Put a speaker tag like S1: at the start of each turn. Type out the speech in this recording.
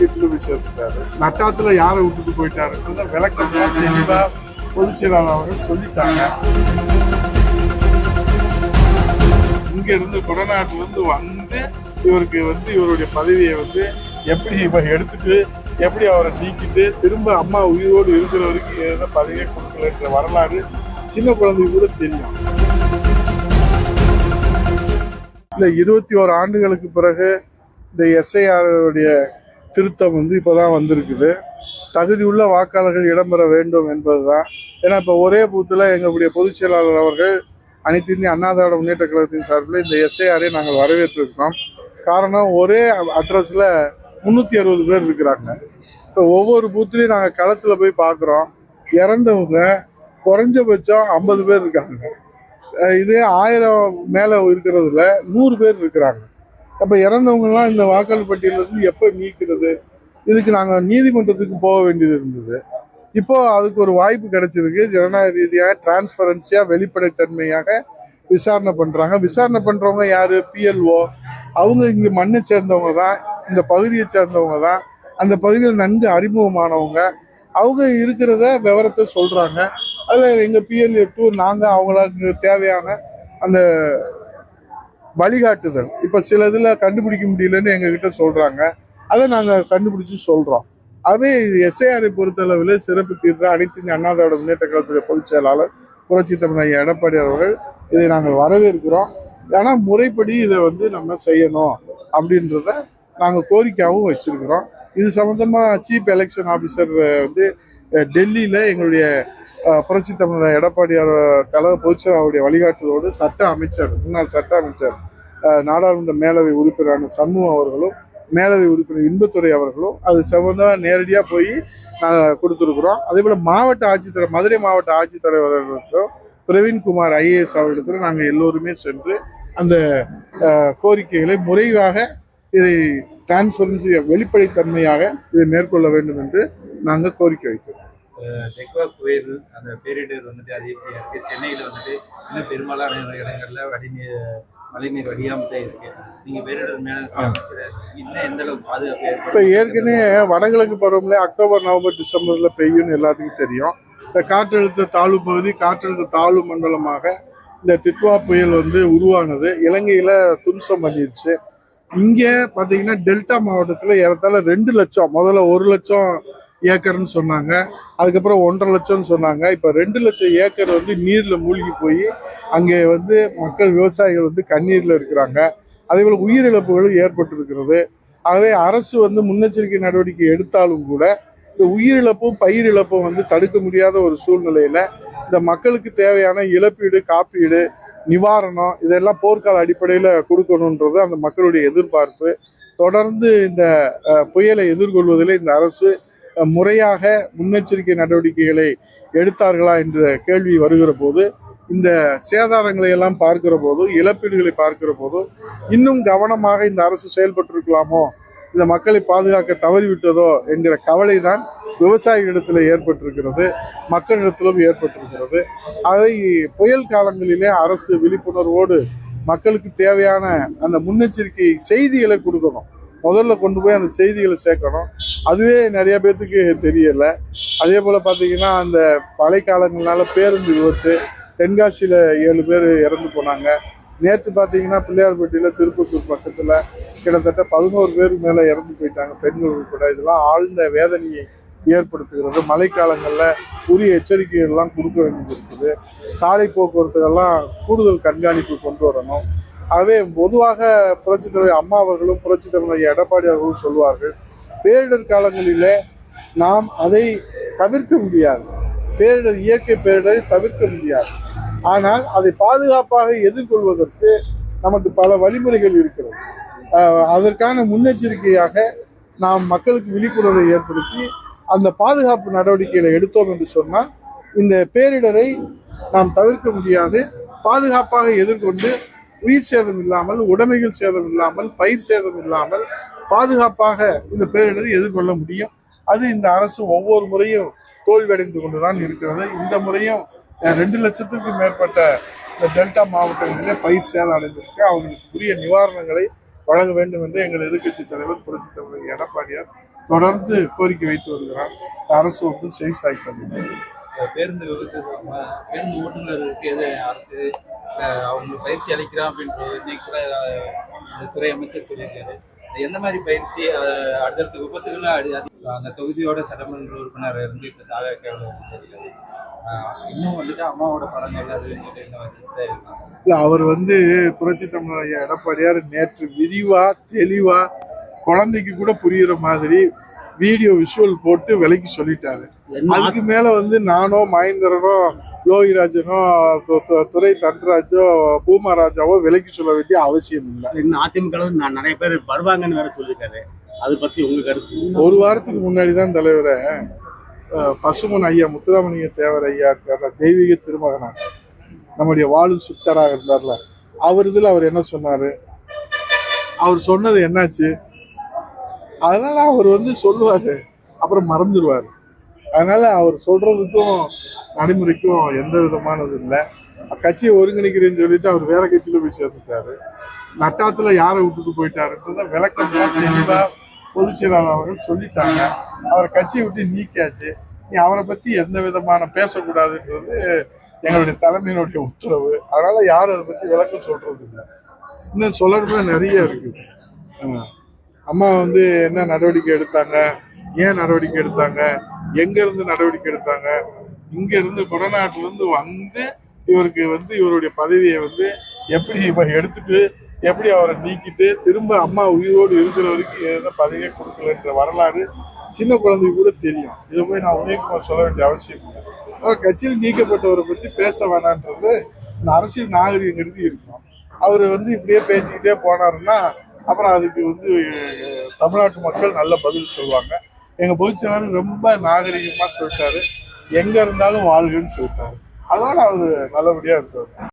S1: கட்சியில போய் சேர்த்துட்டாரு. நட்டாத்துல யாரை விட்டுட்டு போயிட்டாருன்றத விளக்கம் தெளிவா பொதுச் செயலாளர் அவர்கள் சொல்லிட்டாங்க. இங்க இருந்து குடநாட்டுல இருந்து வந்து இவருக்கு வந்து இவருடைய பதவியை வந்து எப்படி இவன் எடுத்துட்டு எப்படி அவரை நீக்கிட்டு திரும்ப அம்மா உயிரோடு இருக்கிற வரைக்கும் எந்த பதவியை கொடுக்கலன்ற வரலாறு சின்ன குழந்தைக்கு கூட தெரியும். இல்லை இருபத்தி ஓரு ஆண்டுகளுக்கு பிறகு இந்த எஸ்ஐஆருடைய திருத்தம் வந்து இப்போதான் வந்திருக்குது. தகுதியுள்ள வாக்காளர்கள் இடம்பெற வேண்டும் என்பது தான் ஏன்னா இப்போ ஒரே பூத்தில் எங்களுடைய பொதுச் செயலாளர் அவர்கள் அனைத்து இந்திய அண்ணா திராவிட முன்னேற்ற கழகத்தின் சார்பில் இந்த எஸ்ஐஆரை நாங்கள் வரவேற்றிருக்கிறோம். காரணம் ஒரே அட்ரஸில் முந்நூற்றி அறுபது பேர் இருக்கிறாங்க. இப்போ ஒவ்வொரு பூத்துலேயும் நாங்கள் களத்தில் போய் பார்க்குறோம் இறந்தவங்க குறைஞ்சபட்சம் ஐம்பது பேர் இருக்காங்க. இதே ஆயிரம் மேலே இருக்கிறதுல நூறு பேர் இருக்கிறாங்க. அப்போ இறந்தவங்கலாம் இந்த வாக்காளர் பட்டியலிருந்து எப்போ நீக்கிறது? இதுக்கு நாங்கள் நீதிமன்றத்துக்கு போக வேண்டியது இருந்தது. இப்போ அதுக்கு ஒரு வாய்ப்பு கிடைச்சிருக்கு. ஜனநாயக ரீதியாக டிரான்ஸ்பரன்சியாக வெளிப்படைத்தன்மையாக விசாரணை பண்ணுறாங்க விசாரணை பண்ணுறவங்க யார்? பிஎல்ஓ அவங்க இங்கே மண்ணை சேர்ந்தவங்க தான். இந்த பகுதியை சேர்ந்தவங்க தான். அந்த பகுதியில் நன்கு அறிமுகமானவங்க. அவங்க இருக்கிறத விவரத்தை சொல்கிறாங்க அதில் எங்கள் பிஎல்ஏ டூ நாங்கள் அவங்களுக்கு தேவையான அந்த வழிகாட்டுதல். இப்போ சில இதில் கண்டுபிடிக்க முடியலன்னு எங்ககிட்ட சொல்கிறாங்க அதை நாங்கள் கண்டுபிடிச்சி சொல்கிறோம் அதே எஸ்ஐஆரை பொறுத்தளவில் சிறப்பு தீர்த்த அனைத்து அண்ணாதோட முன்னேற்ற கழகத்துடைய பொதுச் செயலாளர் புரட்சி தமிழ் எடப்பாடி அவர்கள் இதை நாங்கள் வரவேற்கிறோம். ஆனால் முறைப்படி இதை வந்து நம்ம செய்யணும் அப்படின்றத நாங்கள் கோரிக்கையாகவும் வச்சிருக்கிறோம். இது சம்மந்தமாக சீஃப் எலெக்ஷன் ஆஃபீஸர் வந்து டெல்லியில் எங்களுடைய புரட்சி தமிழர் எடப்பாடியார் கழக பொதுச்செயலாளருடைய வழிகாட்டுதலோடு சட்ட அமைச்சர் முன்னாள் சட்ட அமைச்சர் நாடாளுமன்ற மேலவை உறுப்பினரான சண்முகம் அவர்களும் மேலவை உறுப்பினர் இன்பத்துறை அவர்களும் அது சம்பந்தமாக நேரடியாக போய் நாங்கள் கொடுத்துருக்குறோம். அதே போல் மாவட்ட ஆட்சித்தலைவர் மதுரை மாவட்ட ஆட்சித்தலைவர்களுக்கும் பிரவீன்குமார் ஐஏஎஸ் அவர்களிடத்தில் நாங்கள் எல்லோருமே சென்று அந்த கோரிக்கைகளை முறைவாக இதை டிரான்ஸ்பரன்சி வெளிப்படைத்தன்மையாக இதை மேற்கொள்ள வேண்டும் என்று நாங்கள் கோரிக்கை வைக்கிறோம்.
S2: டெக்வா புயல் அந்த பேரிடர் வந்துட்டு அது எப்படி இருக்குது சென்னையில் வந்துட்டு இன்னும் பெரும்பாலான இடங்களில் வடிநீர் மழைநீர் வடியாமல் தான் இருக்கு. நீங்கள் பேரிடர் மேல இன்னும் எந்த அளவுக்கு பாதுகாப்பு
S1: இப்போ ஏற்கனவே வடகிழக்கு பருவமழை அக்டோபர் நவம்பர் டிசம்பரில் பெய்யும்னு எல்லாத்துக்கும் தெரியும். இந்த காற்றழுத்த தாழ்வு பகுதி காற்றழுத்த தாழ்வு மண்டலமாக இந்த திட்வா புயல் வந்து உருவானது. இலங்கையில் துன்சம் பண்ணிருச்சு. இங்கே பார்த்தீங்கன்னா டெல்டா மாவட்டத்தில் ஏறத்தாழ ரெண்டு லட்சம் முதல்ல ஒரு லட்சம் ஏக்கர்னு சொன்னாங்க. அதுக்கப்புறம் ஒன்றரை லட்சம்னு சொன்னாங்க. இப்போ ரெண்டு லட்சம் ஏக்கர் வந்து நீரில் மூழ்கி போய் அங்கே வந்து மக்கள் விவசாயிகள் வந்து கண்ணீரில் இருக்கிறாங்க. அதே போல் உயிரிழப்புகளும் ஏற்பட்டிருக்கிறது. ஆகவே அரசு வந்து முன்னெச்சரிக்கை நடவடிக்கை எடுத்தாலும் கூட இந்த உயிரிழப்பும் பயிரிழப்பும் வந்து தடுக்க முடியாத ஒரு சூழ்நிலையில் இந்த மக்களுக்கு தேவையான இழப்பீடு காப்பீடு நிவாரணம் இதெல்லாம் போர்க்கால அடிப்படையில் கொடுக்கணுன்றது அந்த மக்களுடைய எதிர்பார்ப்பு. தொடர்ந்து இந்த புயலை எதிர்கொள்வதில் இந்த அரசு முறையாக முன்னெச்சரிக்கை நடவடிக்கைகளை எடுத்தார்களா என்ற கேள்வி வருகிற போது இந்த சேதாரங்களை எல்லாம் பார்க்கிற போதும் இழப்பீடுகளை பார்க்கிற போதும் இன்னும் கவனமாக இந்த அரசு செயல்பட்டிருக்கலாமோ இந்த மக்களை பாதுகாக்க தவறிவிட்டதோ என்கிற கவலை தான் விவசாயிகளிடத்தில் ஏற்பட்டிருக்கிறது மக்களிடத்திலும் ஏற்பட்டிருக்கிறது. அதை புயல் காலங்களிலே அரசு விழிப்புணர்வோடு மக்களுக்கு தேவையான அந்த முன்னெச்சரிக்கை செய்திகளை கொடுக்கணும். முதல்ல கொண்டு போய் அந்த செய்திகளை சேர்க்கணும். அதுவே நிறைய பேர்த்துக்கு தெரியல. அதே போல் பார்த்தீங்கன்னா அந்த பழைய காலங்களால் பேருந்து விபத்து தென்காசியில் ஏழு பேர் இறந்து போனாங்க. நேற்று பார்த்தீங்கன்னா பிள்ளையார்பட்டியில் திருப்பத்தூர் பக்கத்தில் கிட்டத்தட்ட பதினோரு பேருக்கு மேலே இறந்து போயிட்டாங்க பெண்கள் உட்பட. இதெல்லாம் ஆழ்ந்த வேதனையை ஏற்படுத்துகிறது. மழைக்காலங்களில் உரிய எச்சரிக்கைகள்லாம் கொடுக்க வேண்டியது இருக்குது. சாலை போக்குவரத்துகள்லாம் கூடுதல் கண்காணிப்பு கொண்டு வரணும். ஆகவே பொதுவாக புரட்சித் தலைவர் அம்மா அவர்களும் புரட்சித் தலைவர் எடப்பாடி அவர்களும் சொல்வார்கள் பேரிடர் காலங்களிலே நாம் அதை தவிர்க்க முடியாது. பேரிடர் இயற்கை பேரிடரை தவிர்க்க முடியாது. ஆனால் அதை பாதுகாப்பாக எதிர்கொள்வதற்கு நமக்கு பல வழிமுறைகள் இருக்கிறது. அதற்கான முன்னெச்சரிக்கையாக நாம் மக்களுக்கு விழிப்புணர்வை ஏற்படுத்தி அந்த பாதுகாப்பு நடவடிக்கைகளை எடுத்தோம் என்று சொன்னால் இந்த பேரிடரை நாம் தவிர்க்க முடியாது. பாதுகாப்பாக எதிர்கொண்டு உயிர் சேதம் இல்லாமல் உடைமைகள் சேதம் இல்லாமல் பயிர் சேதம் இல்லாமல் பாதுகாப்பாக இந்த பேரிடரை எதிர்கொள்ள முடியும். அது இந்த அரசு ஒவ்வொரு முறையும் தோல்வியடைந்து கொண்டுதான் இருக்கிறது. இந்த முறையும் ரெண்டு லட்சத்துக்கு மேற்பட்ட இந்த டெல்டா மாவட்டங்களிலே பயிர் சேதம் அடைந்திருக்கு. அவங்களுக்கு உரிய நிவாரணங்களை வழங்க வேண்டும் என்று எங்கள் எதிர்க்கட்சி தலைவர் புரட்சி தலைவர் எடப்பாடியார் தொடர்ந்து கோரிக்கை வைத்து வருகிறார். அரசு ஒன்றும் செவி சாய்ப்பதில்லை
S2: பேருந்து விபத்து பேருந்து ஓட்டுநருக்கு எது அரசு அவங்களுக்கு பயிற்சி அளிக்கிறோம் அப்படின்றது இன்னைக்கு கூட துறை அமைச்சர் சொல்லியிருக்காரு. எந்த மாதிரி பயிற்சி? அடுத்தடுத்த விபத்துகள் அந்த தொகுதியோட சட்டமன்ற உறுப்பினர் இருந்து இப்போ சாக தெரியாது. இன்னும் வந்துட்டு அம்மாவோட படங்கள் அது
S1: இல்ல அவர் வந்து புரட்சி தமிழர் ஐயா எடப்பாடியார் நேற்று விரிவா தெளிவா குழந்தைக்கு கூட புரியுற மாதிரி வீடியோ விஷுவல் போட்டு விலைக்கு சொல்லிட்டாரு. அதுக்கு மேல வந்து நானோ மகேந்திரனோ லோகிராஜனோ து- து- துரை தன்ராஜோ பூமாராஜாவோ விலைக்கு சொல்ல வேண்டிய அவசியம் இல்லை.
S3: இன்னும் அதிமுக நான் நிறைய பேர் வருவாங்கன்னு வேற சொல்லியிருக்காரு. அதை பத்தி உங்க கருத்து?
S1: ஒரு வாரத்துக்கு முன்னாடி தான் தலைவரை பசுமன் ஐயா முத்துராமலிங்க தேவர் ஐயா தெய்வீக திருமகனார் நம்முடைய வாழும் சித்தராக இருந்தார்ல அவர் இதில் அவர் என்ன சொன்னாரு? அவர் சொன்னது என்னாச்சு? அதனால அவர் வந்து சொல்லுவாரு அப்புறம் மறந்துடுவார். அதனால அவர் சொல்றதுக்கும் நடைமுறைக்கும் எந்த விதமானது இல்லை. கட்சியை ஒருங்கிணைக்கிறேன்னு சொல்லிட்டு அவர் வேற கட்சியில போய் சேர்ந்துட்டாரு. நட்டாத்துல யாரை விட்டுட்டு போயிட்டாருன்றத விளக்கம் தெளிவா பொதுச் செயலாளர் அவர்கள் சொல்லிட்டாங்க. அவரை கட்சியை விட்டு நீக்கியாச்சு. நீ அவரை பத்தி எந்த விதமான பேசக்கூடாதுன்றது எங்களுடைய தலைமையினுடைய உத்தரவு. அதனால யாரும் அதை பத்தி விளக்கம் சொல்றது இல்லை இன்னும் சொல்லணும்னா நிறைய இருக்குது அம்மா வந்து என்ன நடவடிக்கை எடுத்தாங்க? ஏன் நடவடிக்கை எடுத்தாங்க? எங்க இருந்து நடவடிக்கை எடுத்தாங்க? இங்க இருந்து குடநாட்டுல இருந்து வந்து இவருக்கு வந்து இவருடைய பதவியை வந்து எப்படி எடுத்துட்டு எப்படி அவரை நீக்கிட்டு திரும்ப அம்மா உயிரோடு இருக்கிற வரைக்கும் எந்த பதவியே கொடுக்கலன்ற வரலாறு சின்ன குழந்தைக்கு கூட தெரியும். இதை போய் நான் உதயகுமார் சொல்ல வேண்டிய அவசியம் இல்லை. அவர் கட்சியில் நீக்கப்பட்டவரை பற்றி பேச வேணான்றது இந்த அரசியல் நாகரிகங்கிறது இருக்கும். அவர் வந்து இப்படியே பேசிக்கிட்டே போனாருன்னா அப்புறம் அதுக்கு வந்து தமிழ்நாட்டு மக்கள் நல்ல பதில் சொல்லுவாங்க. எங்கள் பொதுச்செயலாளர் ரொம்ப நாகரிகமாக சொல்லிட்டாரு. எங்கே இருந்தாலும் வாழ்கன்னு சொல்லிட்டாரு. அதோட அவர் நல்லபடியாக இருக்கார்.